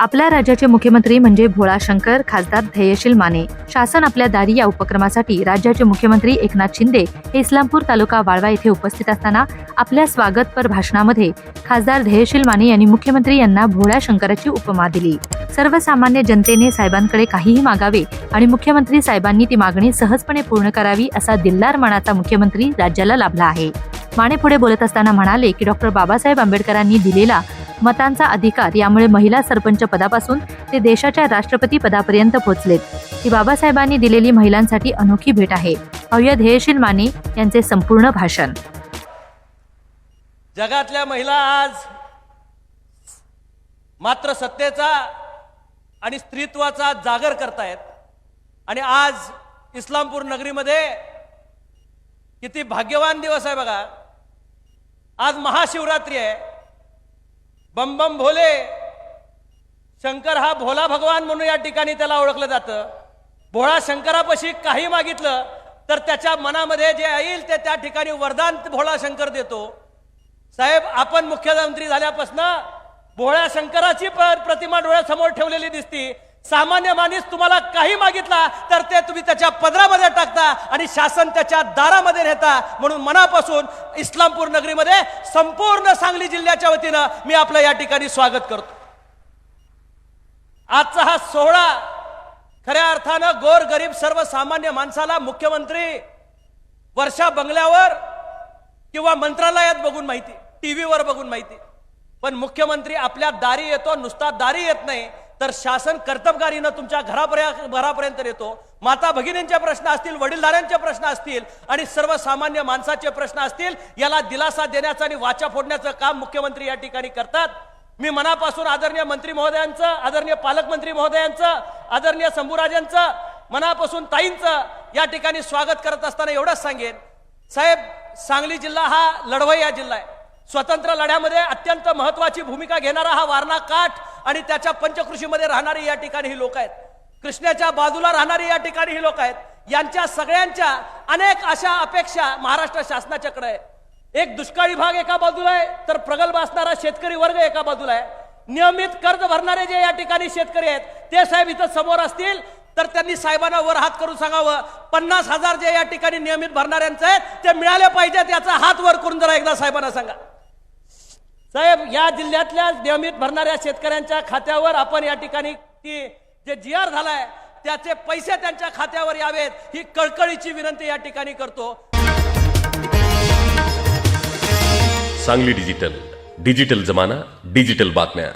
आपल्या राज्याचे मुख्यमंत्री म्हणजे भोळा शंकर खासदार धैर्यशील माने. शासन आपल्या दारी या उपक्रमासाठी राज्याचे मुख्यमंत्री एकनाथ शिंदे हे इस्लामपूर तालुका वाळवा येथे उपस्थित असताना आपल्या स्वागतपर भाषणामध्ये खासदार धैर्यशील माने यांनी मुख्यमंत्री यांना भोळ्या शंकराची उपमा दिली. सर्वसामान्य जनतेने साहेबांकडे काहीही मागावे आणि मुख्यमंत्री साहेबांनी ती मागणी सहजपणे पूर्ण करावी असा दिल्लार मनाचा मुख्यमंत्री राज्याला लाभला आहे. माने पुढे बोलत असताना म्हणाले की डॉक्टर बाबासाहेब आंबेडकरांनी दिलेला मतांचा अधिकार यामुळे महिला सरपंच पदापासून ते देशाच्या राष्ट्रपती पदापर्यंत पोहोचलेत ही बाबासाहेबांनी दिलेली महिलांसाठी अनोखी भेट आहे. अव्य ध्येयशील माने यांचे संपूर्ण भाषण. जगातल्या महिला आज मात्र सत्तेचा आणि स्त्रीत्वाचा जागर करतायत. आणि आज इस्लामपूर नगरीमध्ये किती भाग्यवान दिवस आहे बघा. आज महाशिवरात्री आहे. बम बम भोले. शंकर हा भोला भगवान म्हणून या ठिकाणी त्याला ओळखलं जातं. भोळा शंकरापाशी काही मागितलं तर त्याच्या मनामध्ये जे येईल ते त्या ठिकाणी वरदान भोळा शंकर देतो. साहेब आपण मुख्यमंत्री झाल्यापासनं भोळ्या शंकराची प्रतिमा डोळ्यासमोर ठेवलेली दिसती. सामान्य माणूस तुम्हाला काही मागितला तर ते तुम्ही त्याच्या पदरामध्ये टाकता आणि शासन त्याच्या दारामध्ये नेता. म्हणून मनापासून इस्लामपूर नगरीमध्ये संपूर्ण सांगली जिल्ह्याच्या वतीनं मी आपलं या ठिकाणी स्वागत करतो. आजचा हा सोहळा खऱ्या अर्थानं गोर गरीब सर्वसामान्य माणसाला मुख्यमंत्री वर्षा बंगल्यावर किंवा मंत्रालयात बघून माहिती टीव्हीवर बघून माहिती. पण मुख्यमंत्री आपल्या दारी येतो नुसता दारी येत नाही. तर शासन कर्तबगारीनं तुमच्या घरापर्यंत घरापर्यंत येतो माता भगिनींचे प्रश्न असतील वडीलधाऱ्यांचे प्रश्न असतील आणि सर्वसामान्य माणसाचे प्रश्न असतील याला दिलासा देण्याचं आणि वाचा फोडण्याचं काम मुख्यमंत्री या ठिकाणी करतात. मी मनापासून आदरणीय मंत्री महोदयांचं आदरणीय पालकमंत्री महोदयांचं आदरणीय शंभूराजांचं मनापासून ताईंचं या ठिकाणी स्वागत करत असताना एवढंच सांगेन. साहेब सांगली जिल्हा हा लढवय्या जिल्हा आहे. स्वतंत्र लढ्यामध्ये अत्यंत महत्वाची भूमिका घेणारा हा वारणा काठ आणि त्याच्या पंचकृषीमध्ये राहणारी या ठिकाणी ही लोक आहेत. कृष्णाच्या बाजूला राहणारी या ठिकाणी ही लोक आहेत. यांच्या सगळ्यांच्या अनेक अशा अपेक्षा महाराष्ट्र शासनाच्याकडे आहे. एक दुष्काळी भाग एका बाजूला आहे तर प्रगल्भ असणारा शेतकरी वर्ग एका बाजूला आहे. नियमित कर्ज भरणारे जे या ठिकाणी शेतकरी आहेत ते साहेब इथं समोर असतील तर त्यांनी साहेबांना वर हात करून सांगावं पन्नास हजार जे या ठिकाणी नियमित भरणाऱ्यांचं आहे ते मिळाले पाहिजेत याचा हात वर करून जरा एकदा साहेबांना सांगा. साहेब या जिल्ह्यातल्या नियमित भरणाऱ्या शेतकऱ्यांच्या खात्यावर आपण या ठिकाणी ती जे जी आर झालाय त्याचे पैसे त्यांच्या खात्यावर यावेत ही कळकळीची विनंती या ठिकाणी करतो. सांगली डिजिटल. डिजिटल जमाना डिजिटल बातम्या.